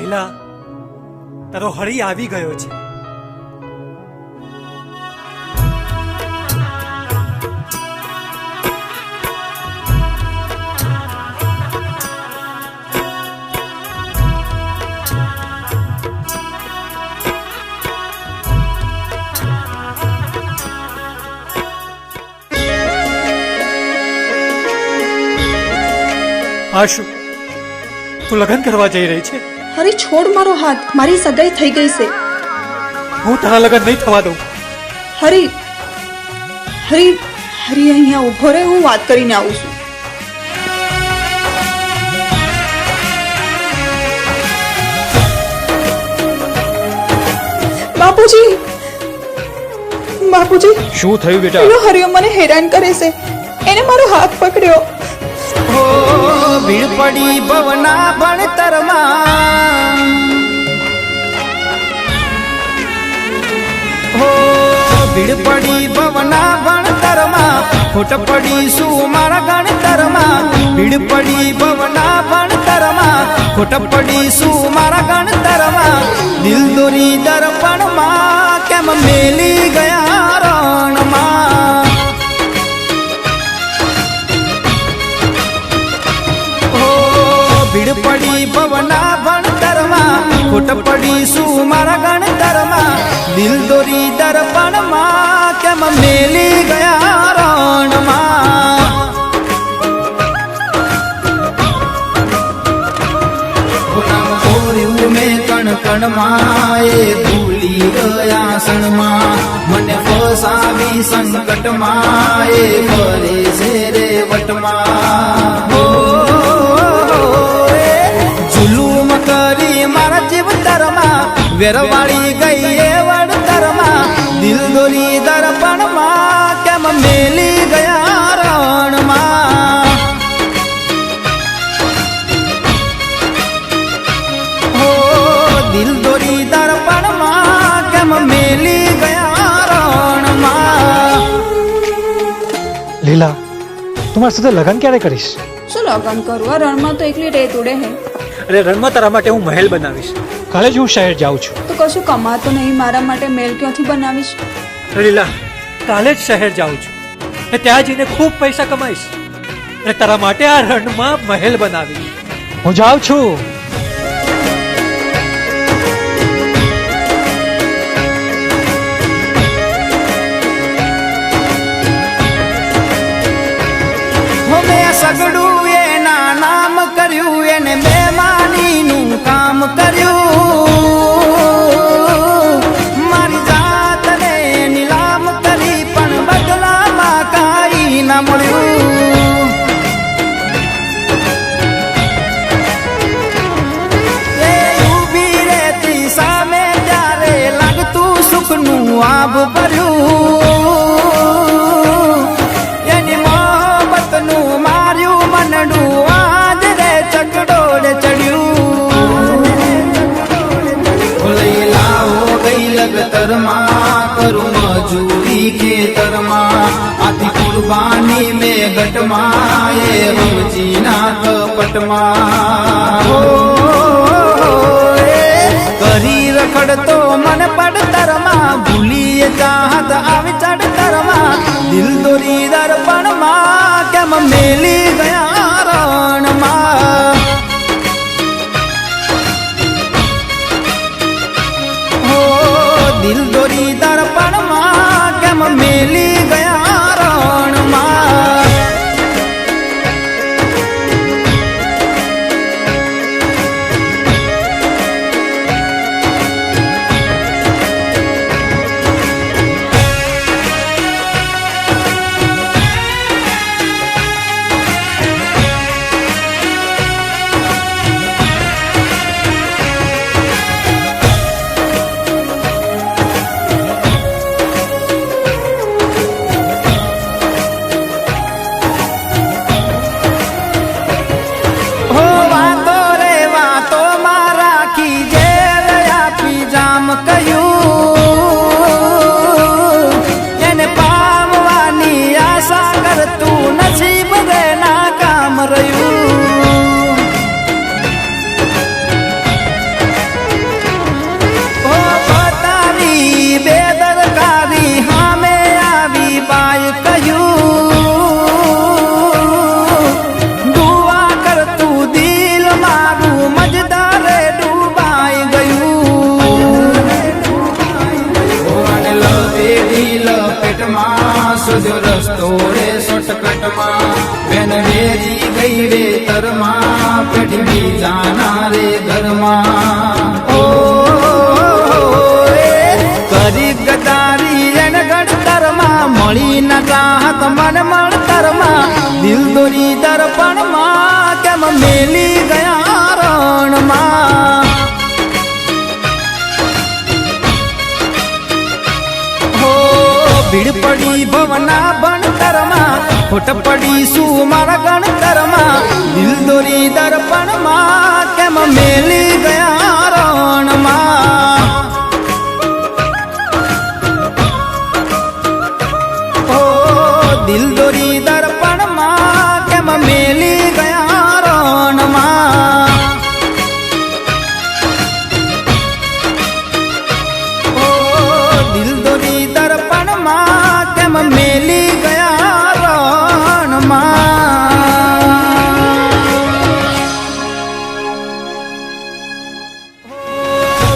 લીલા તારો હળી આવી ગયો છે. આ શું તું લગ્ન કરવા જઈ રહી છે? હરી છોડ મારો હાથ. મારી સગાઈ થઈ ગઈ છે. હું તારા લગન નહીં થવા દઉં. હરી હરી હરી અહીંયા ઊભો રહે હું વાત કરીને આવું છું. બાપુજી બાપુજી. શું થયું બેટા? પેલો હરિયો મને હેરાન કરે છે. એને મારો હાથ પકડ્યો. ભીડ પડી ભવના ભણતરમાં. હો, ભીડ પડી ભવના ભણતરમાં. ખોટ પડી શું મારા ગણતરમાં. ભીડ પડી ભવના ભણતરમાં. ખોટ પડી શું મારા ભીડ પડી પવના ભણતરમાં ખોટ પડી શું મારા ગણતરમાં દિલ દોરી દર્પણમાં કેમ મેલી ગયા રણમાં? કણમાં ભૂલી ગયા સણમાં મને ફસાવી સંકટમાં એ ફરે છે વટમાં. વેરવાળી ગઈ એ વડતરમાં દિલ દોરી દર્પણમાં કેમ મેલી ગયા રણમાં? હો દિલ દોરી દર્પણમાં કેમ મેલી ગયા રણમાં? લીલા તું મારી સાથે લગન ક્યારે કરીશ? શું લગન કરું? આ રણમાં તો એકલી રેત ઉડે હે. અરે રણમાં તારા માટે હું મહેલ બનાવીશ. કાલે જ હું શહેર જાઉં છું. તો કશું કમાતો નહીં મારા માટે મેલ ક્યાંથી બનાવીશ? લીલા કાલે જ શહેર જાઉં છું. ને ત્યાં જઈને ખૂબ પૈસા કમાઈશ. અને તારા માટે આ રણમાં મહેલ બનાવીશ. હું જાઉં છું. મેં ગટમાં એ રમજીના કપટમાં કરી રખડતો મન પડતરમાં ભૂલીએ ચાહત આવી ચડતરમાં દિલ દોરી દર્પણમાં કેમ મેલી ગયા? સજ રસ્તો રે શોર્ટકટમાં. બેન વેરી ગઈ રે તરમાં પેઢવી જાના રે ઘરમાં. ઓ કરી ગદારી એન ગણતરમાં મળી ન રાહત મન મળી ભીડ પડી ભવના ભણતરમાં ખોટ પડી શું મારા ગણતરમાં દિલ દોરી દર્પણમાં કેમ મેલી ગયા?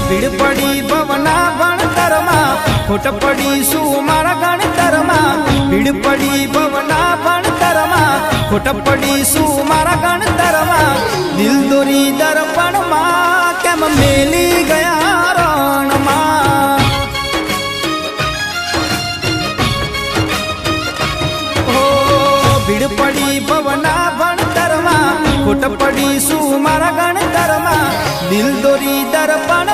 ભીડ પડી ભવના ભણતરમાં ખોટ પડી શું મારા ગણતરમાં ભીડ પડી ભવના ભણતરમાં ખોટ પડી શું મારા ગણતરમાં દિલ દોરી દર્પણમાં કેમ મેલી ગયા રણમાં? ભીડ પડી ભવના ભણતરમાં ખોટ પડી શું મારા ગણતરમાં દિલ દોરી દર્પણમાં